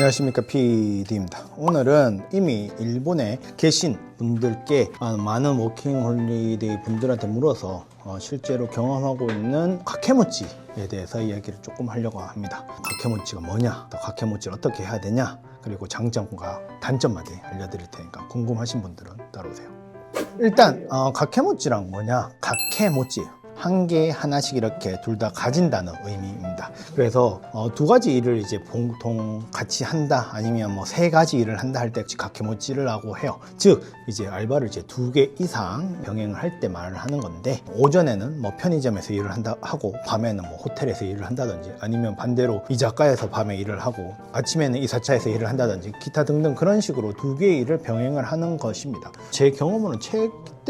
안녕하십니까 PD입니다. 오늘은 이미 일본에 계신 분들께 아, 많은 워킹홀리데이 분들한테 물어서 어, 실제로 경험하고 있는 카케모찌에 대해서 이야기를 조금 하려고 합니다. 카케모찌가 뭐냐, 또 카케모찌를 어떻게 해야 되냐, 그리고 장점과 단점마저 알려드릴 테니까 궁금하신 분들은 따라오세요. 일단 어, 가케모찌랑 뭐냐? 가케모찌예요. 한 개 하나씩 이렇게 둘 다 가진다는 의미입니다. 그래서 어, 두 가지 일을 이제 보통 같이 한다 아니면 뭐 세 가지 일을 한다 할때 가케모찌를 하고 해요. 즉 이제 알바를 이제 두 개 이상 병행을 할 때 말을 하는 건데 오전에는 뭐 편의점에서 일을 한다 하고 밤에는 뭐 호텔에서 일을 한다든지 아니면 반대로 이자카에서 밤에 일을 하고 아침에는 이사차에서 일을 한다든지 기타 등등 그런 식으로 두 개의 일을 병행을 하는 것입니다. 제 경험으로는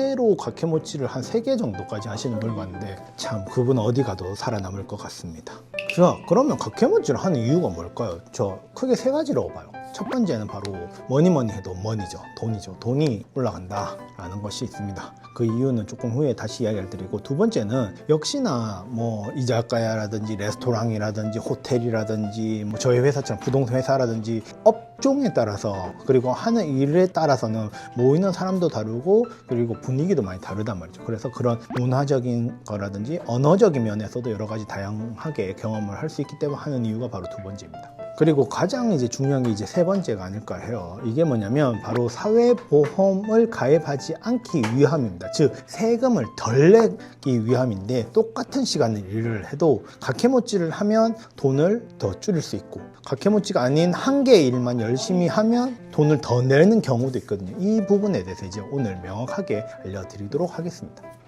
최대로 가케모찌를 한 세 개 정도까지 하시는 걸 봤는데 참 그분 어디 가도 살아남을 것 같습니다. 자 그러면 가케모찌를 하는 이유가 뭘까요? 저 크게 세 가지라고 봐요. 첫 번째는 바로 뭐니 뭐니 해도 머니죠. 돈이죠. 돈이 올라간다라는 것이 있습니다. 그 이유는 조금 후에 다시 이야기를 드리고 두 번째는 역시나 뭐 이자카야라든지 레스토랑이라든지 호텔이라든지 뭐 저희 회사처럼 부동산 회사라든지 업종에 따라서 그리고 하는 일에 따라서는 모이는 사람도 다르고 그리고 분위기도 많이 다르단 말이죠. 그래서 그런 문화적인 거라든지 언어적인 면에서도 여러 가지 다양하게 경험을 할 수 있기 때문에 하는 이유가 바로 두 번째입니다. 그리고 가장 이제 중요한 게 이제 세 번째가 아닐까 해요. 이게 뭐냐면 바로 사회보험을 가입하지 않기 위함입니다. 즉 세금을 덜 내기 위함인데 똑같은 시간을 일을 해도 가케모찌를 하면 돈을 더 줄일 수 있고 가케모찌가 아닌 한 개의 일만 열심히 하면 돈을 더 내는 경우도 있거든요. 이 부분에 대해서 이제 오늘 명확하게 알려드리도록 하겠습니다.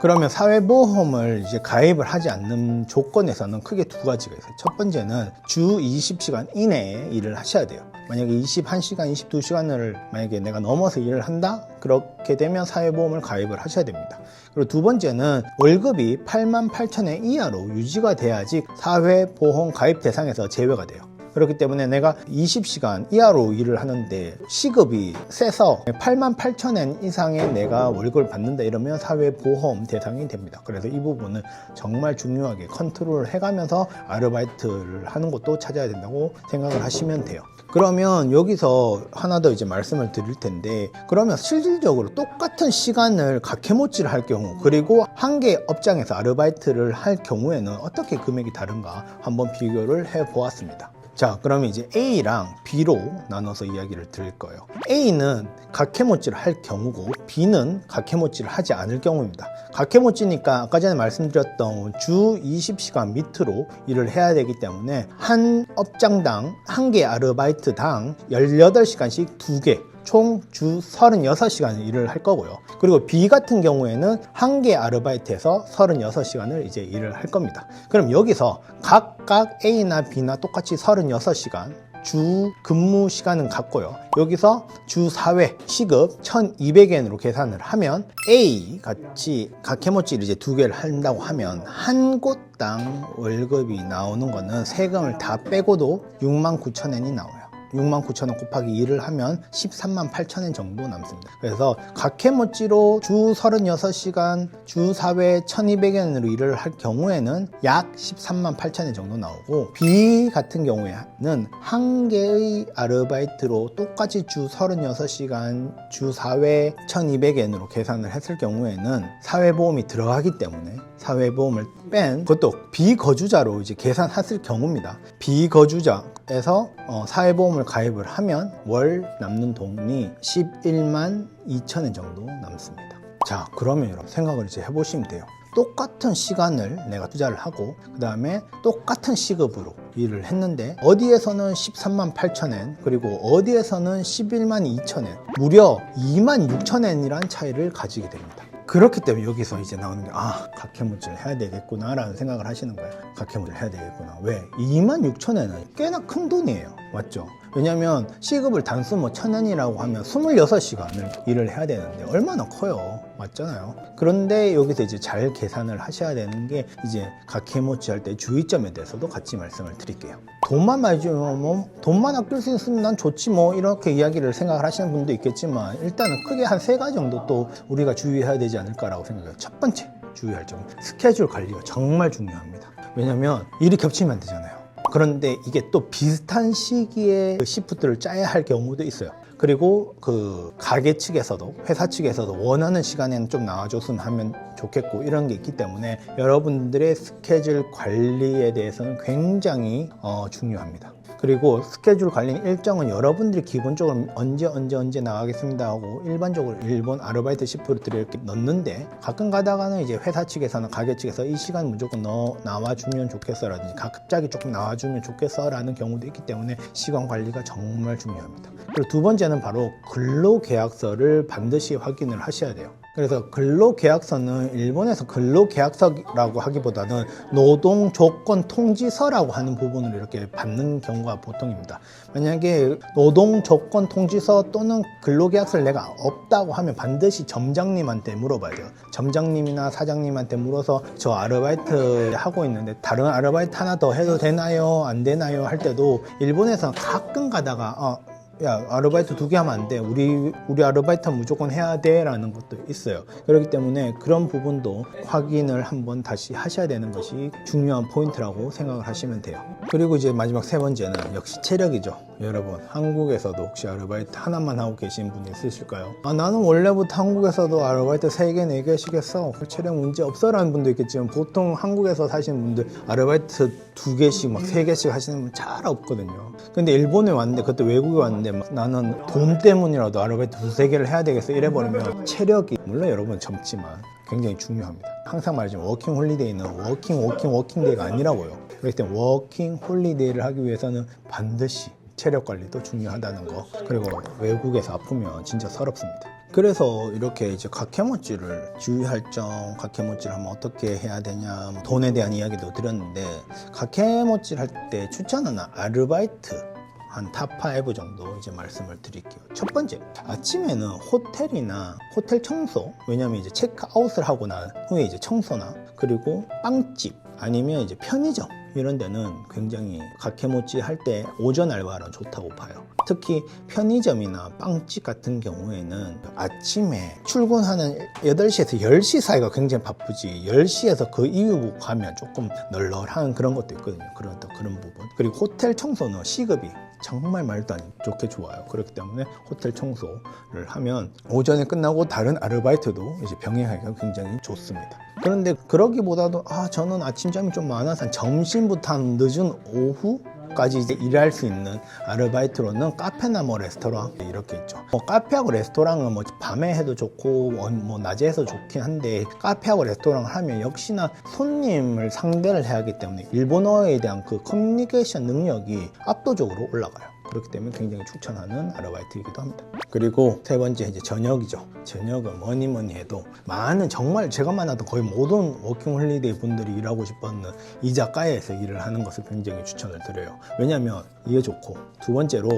그러면 사회보험을 이제 가입을 하지 않는 조건에서는 크게 두 가지가 있어요. 첫 번째는 주 20시간 이내에 일을 하셔야 돼요. 만약에 21시간, 22시간을 만약에 내가 넘어서 일을 한다? 그렇게 되면 사회보험을 가입을 하셔야 됩니다. 그리고 두 번째는 월급이 8만 8천엔 이하로 유지가 돼야지 사회보험 가입 대상에서 제외가 돼요. 그렇기 때문에 내가 20시간 이하로 일을 하는데 시급이 세서 8만 8천엔 이상의 내가 월급을 받는다 이러면 사회보험 대상이 됩니다. 그래서 이 부분은 정말 중요하게 컨트롤을 해가면서 아르바이트를 하는 것도 찾아야 된다고 생각을 하시면 돼요. 그러면 여기서 하나 더 이제 말씀을 드릴 텐데 그러면 실질적으로 똑같은 시간을 가케모찌를 할 경우 그리고 한 개 업장에서 아르바이트를 할 경우에는 어떻게 금액이 다른가 한번 비교를 해 보았습니다. 자, 그러면 이제 A랑 B로 나눠서 이야기를 드릴 거예요. A는 가케모찌를 할 경우고 B는 가케모찌를 하지 않을 경우입니다. 가케모찌니까 아까 전에 말씀드렸던 주 20시간 밑으로 일을 해야 되기 때문에 한 업장당 한 개 아르바이트당 18시간씩 두 개, 총 주 36시간 일을 할 거고요. 그리고 B 같은 경우에는 한 개 아르바이트에서 36시간을 이제 일을 할 겁니다. 그럼 여기서 각각 A나 B나 똑같이 36시간 주 근무 시간은 같고요. 여기서 주 4회 시급 1,200엔으로 계산을 하면 A 같이 가케모찌를 이제 두 개를 한다고 하면 한 곳당 월급이 나오는 거는 세금을 다 빼고도 69,000엔이 나와요. 6만 9천 원 곱하기 2를 하면 13만 8천 원 정도 남습니다. 그래서 가케모찌로 주 36시간 주 4회 1200엔으로 일을 할 경우에는 약 13만 8천 원 정도 나오고 B 같은 경우에는 한 개의 아르바이트로 똑같이 주 36시간 주 4회 1200엔으로 계산을 했을 경우에는 사회보험이 들어가기 때문에 사회보험을 뺀 그것도 비거주자로 이제 계산했을 경우입니다. 비거주자에서 어, 사회보험을 가입을 하면 월 남는 돈이 11만 2천엔 정도 남습니다. 자, 그러면 여러분 생각을 이제 해보시면 돼요. 똑같은 시간을 내가 투자를 하고 그 다음에 똑같은 시급으로 일을 했는데 어디에서는 13만 8천엔 그리고 어디에서는 11만 2천엔 무려 2만 6천엔이란 차이를 가지게 됩니다. 그렇기 때문에 여기서 이제 나오는 게, 아, 가케모찌를 해야 되겠구나, 라는 생각을 하시는 거예요. 가케모찌를 해야 되겠구나. 왜? 2만 6천엔은 꽤나 큰 돈이에요. 맞죠? 왜냐면 시급을 단순 뭐 천엔이라고 하면 26시간을 일을 해야 되는데 얼마나 커요. 맞잖아요. 그런데 여기서 이제 잘 계산을 하셔야 되는 게 이제 가케모찌 할때 주의점에 대해서도 같이 말씀을 드릴게요. 돈만 많이 주면 뭐 돈만 아낄 수 있으면 난 좋지 뭐 이렇게 이야기를 생각을 하시는 분도 있겠지만 일단은 크게 한 세 가지 정도 또 우리가 주의해야 되지 않을까라고 생각해요. 첫 번째 주의할 점 스케줄 관리가 정말 중요합니다. 왜냐면 일이 겹치면 안 되잖아요. 그런데 이게 또 비슷한 시기에 그 시프트를 짜야 할 경우도 있어요. 그리고 그 가게 측에서도 회사 측에서도 원하는 시간에는 좀 나와줬으면 하면 좋겠고 이런 게 있기 때문에 여러분들의 스케줄 관리에 대해서는 굉장히 어, 중요합니다. 그리고 스케줄 관리 일정은 여러분들이 기본적으로 언제 언제 언제 나가겠습니다 하고 일반적으로 일본 아르바이트 시프트를 이렇게 넣는데 가끔 가다가는 이제 회사 측에서는 가게 측에서 이 시간 무조건 넣어 나와주면 좋겠어라든지 갑자기 조금 나와주면 좋겠어라는 경우도 있기 때문에 시간 관리가 정말 중요합니다. 그리고 두 번째는 바로 근로계약서를 반드시 확인을 하셔야 돼요. 그래서 근로계약서는 일본에서 근로계약서라고 하기보다는 노동조건 통지서라고 하는 부분을 이렇게 받는 경우가 보통입니다. 만약에 노동조건 통지서 또는 근로계약서를 내가 없다고 하면 반드시 점장님한테 물어봐야 돼요. 점장님이나 사장님한테 물어서 저 아르바이트 하고 있는데 다른 아르바이트 하나 더 해도 되나요? 안 되나요? 할 때도 일본에서는 가끔 가다가 어, 야 아르바이트 두 개 하면 안 돼. 우리 우리 아르바이트 무조건 해야 돼라는 것도 있어요. 그렇기 때문에 그런 부분도 확인을 한번 다시 하셔야 되는 것이 중요한 포인트라고 생각을 하시면 돼요. 그리고 이제 마지막 세 번째는 역시 체력이죠. 여러분 한국에서도 혹시 아르바이트 하나만 하고 계신 분이 있으실까요? 아 나는 원래부터 한국에서도 아르바이트 세개네 개씩 했어. 그 체력 문제 없어 라는 분도 있겠지만 보통 한국에서 사시는 분들 아르바이트 두 개씩 막세 개씩 하시는 분 잘 없거든요. 근데 일본에 왔는데 그때 외국에 왔는데 막 나는 돈 때문이라도 아르바이트 두세 개를 해야 되겠어 이래 버리면 체력이 물론 여러분 젊지만 굉장히 중요합니다. 항상 말하지만 워킹 홀리데이는 워킹 워킹 워킹데이가 아니라고요. 그렇기 때문에 워킹 홀리데이를 하기 위해서는 반드시 체력 관리도 중요하다는 거 그리고 외국에서 아프면 진짜 서럽습니다. 그래서 이렇게 이제 각해모찌를 주의할 점, 각해모찌를 하면 어떻게 해야 되냐, 뭐 돈에 대한 이야기도 드렸는데 각해모찌를 할때 추천하는 아르바이트 한 탑5 정도 이제 말씀을 드릴게요. 첫 번째, 아침에는 호텔이나 호텔 청소, 왜냐면 이제 체크아웃을 하고 난 후에 이제 청소나 그리고 빵집 아니면 이제 편의점 이런 데는 굉장히 각해모찌 할 때 오전 알바는 좋다고 봐요. 특히 편의점이나 빵집 같은 경우에는 아침에 출근하는 8시에서 10시 사이가 굉장히 바쁘지 10시에서 그 이후 가면 조금 널널한 그런 것도 있거든요. 그런 또 그런 부분. 그리고 호텔 청소는 시급이 정말 말도 안 좋게 좋아요. 그렇기 때문에 호텔 청소를 하면 오전에 끝나고 다른 아르바이트도 이제 병행하기가 굉장히 좋습니다. 그런데 그러기보다도 아 저는 아침잠이 좀 많아서 한 점심부터 한 늦은 오후 까지 일할 수 있는 아르바이트로는 카페나 뭐 레스토랑 이렇게 있죠. 뭐 카페하고 레스토랑은 뭐 밤에 해도 좋고 어, 뭐 낮에 해도 좋긴 한데 카페하고 레스토랑을 하면 역시나 손님을 상대를 해야 하기 때문에 일본어에 대한 그 커뮤니케이션 능력이 압도적으로 올라가요. 그렇기 때문에 굉장히 추천하는 아르바이트이기도 합니다. 그리고 세 번째 이제 저녁이죠. 저녁은 뭐니 뭐니 해도 많은 정말 제가 만나던 거의 모든 워킹 홀리데이 분들이 일하고 싶어하는 이자카야에서 일을 하는 것을 굉장히 추천을 드려요. 왜냐하면 이게 좋고 두 번째로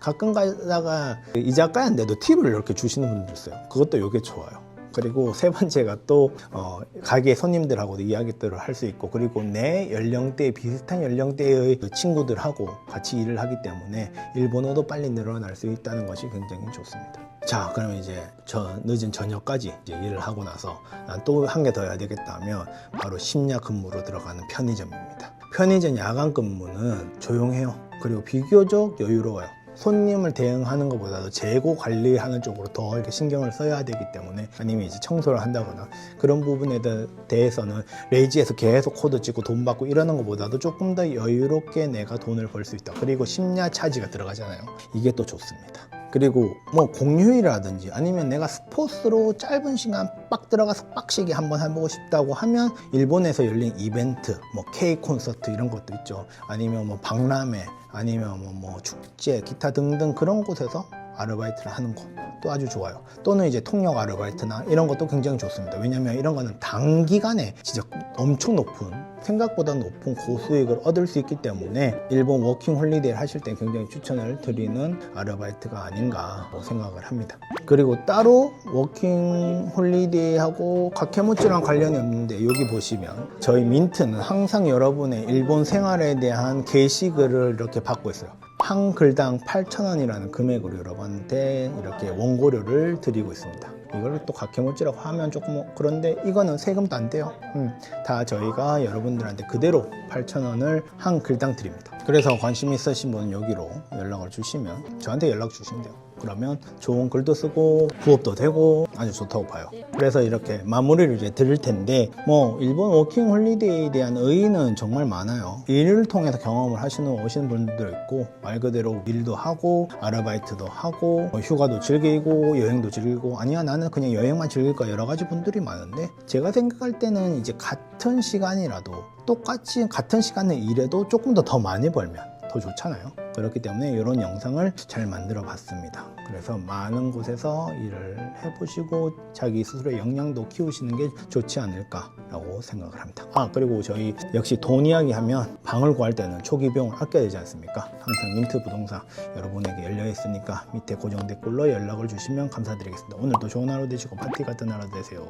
가끔 가다가 이자카야인데도 팁을 이렇게 주시는 분들 있어요. 그것도 이게 좋아요. 그리고 세 번째가 또 어, 가게 손님들하고도 이야기들을 할 수 있고 그리고 내 연령대 비슷한 연령대의 그 친구들하고 같이 일을 하기 때문에 일본어도 빨리 늘어날 수 있다는 것이 굉장히 좋습니다. 자, 그러면 이제 저 늦은 저녁까지 이제 일을 하고 나서 난 또 한 개 더 해야 되겠다 하면 바로 심야 근무로 들어가는 편의점입니다. 편의점 야간 근무는 조용해요. 그리고 비교적 여유로워요. 손님을 대응하는 것보다도 재고 관리하는 쪽으로 더 이렇게 신경을 써야 되기 때문에 아니면 이제 청소를 한다거나 그런 부분에 대- 대해서는 레이지에서 계속 코드 찍고 돈 받고 이러는 것보다도 조금 더 여유롭게 내가 돈을 벌 수 있다. 그리고 심야 차지가 들어가잖아요. 이게 또 좋습니다. 그리고 뭐 공휴일이라든지 아니면 내가 스포츠로 짧은 시간 빡 들어가서 빡시게 한번 해보고 싶다고 하면 일본에서 열린 이벤트 뭐 K 콘서트 이런 것도 있죠. 아니면 뭐 박람회 아니면 뭐, 뭐 축제 기타 등등 그런 곳에서 아르바이트를 하는 것도 아주 좋아요. 또는 이제 통역 아르바이트나 이런 것도 굉장히 좋습니다. 왜냐면 이런 거는 단기간에 진짜 엄청 높은 생각보다 높은 고수익을 얻을 수 있기 때문에 일본 워킹 홀리데이를 하실 때 굉장히 추천을 드리는 아르바이트가 아닌가 생각을 합니다. 그리고 따로 워킹 홀리데이하고 가케모치랑 관련이 없는데 여기 보시면 저희 민트는 항상 여러분의 일본 생활에 대한 게시글을 이렇게 받고 있어요. 한 글당 8,000원이라는 금액으로 여러분한테 이렇게 원고료를 드리고 있습니다. 이걸 또 각해물지라고 하면 조금 뭐 그런데 이거는 세금도 안 돼요. 음, 다 저희가 여러분들한테 그대로 8,000원을 한 글당 드립니다. 그래서 관심 있으신 분은 여기로 연락을 주시면 저한테 연락 주시면 돼요. 그러면 좋은 글도 쓰고 부업도 되고 아주 좋다고 봐요. 그래서 이렇게 마무리를 이제 드릴 텐데 뭐 일본 워킹 홀리데이에 대한 의의는 정말 많아요. 일을 통해서 경험을 하시는 오시는 분들도 있고 말 그대로 일도 하고 아르바이트도 하고 뭐 휴가도 즐기고 여행도 즐기고 아니야 나는 그냥 여행만 즐길 거야 여러 가지 분들이 많은데 제가 생각할 때는 이제 같은 시간이라도 똑같이 같은 시간에 일해도 조금 더 더 많이 벌면 더 좋잖아요. 그렇기 때문에 이런 영상을 잘 만들어 봤습니다. 그래서 많은 곳에서 일을 해보시고 자기 스스로의 역량도 키우시는 게 좋지 않을까 라고 생각을 합니다. 아 그리고 저희 역시 돈 이야기 하면 방을 구할 때는 초기 비용을 아껴야 되지 않습니까? 항상 민트 부동산 여러분에게 열려 있으니까 밑에 고정 댓글로 연락을 주시면 감사드리겠습니다. 오늘도 좋은 하루 되시고 파티 같은 하루 되세요.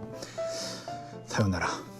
사요나라.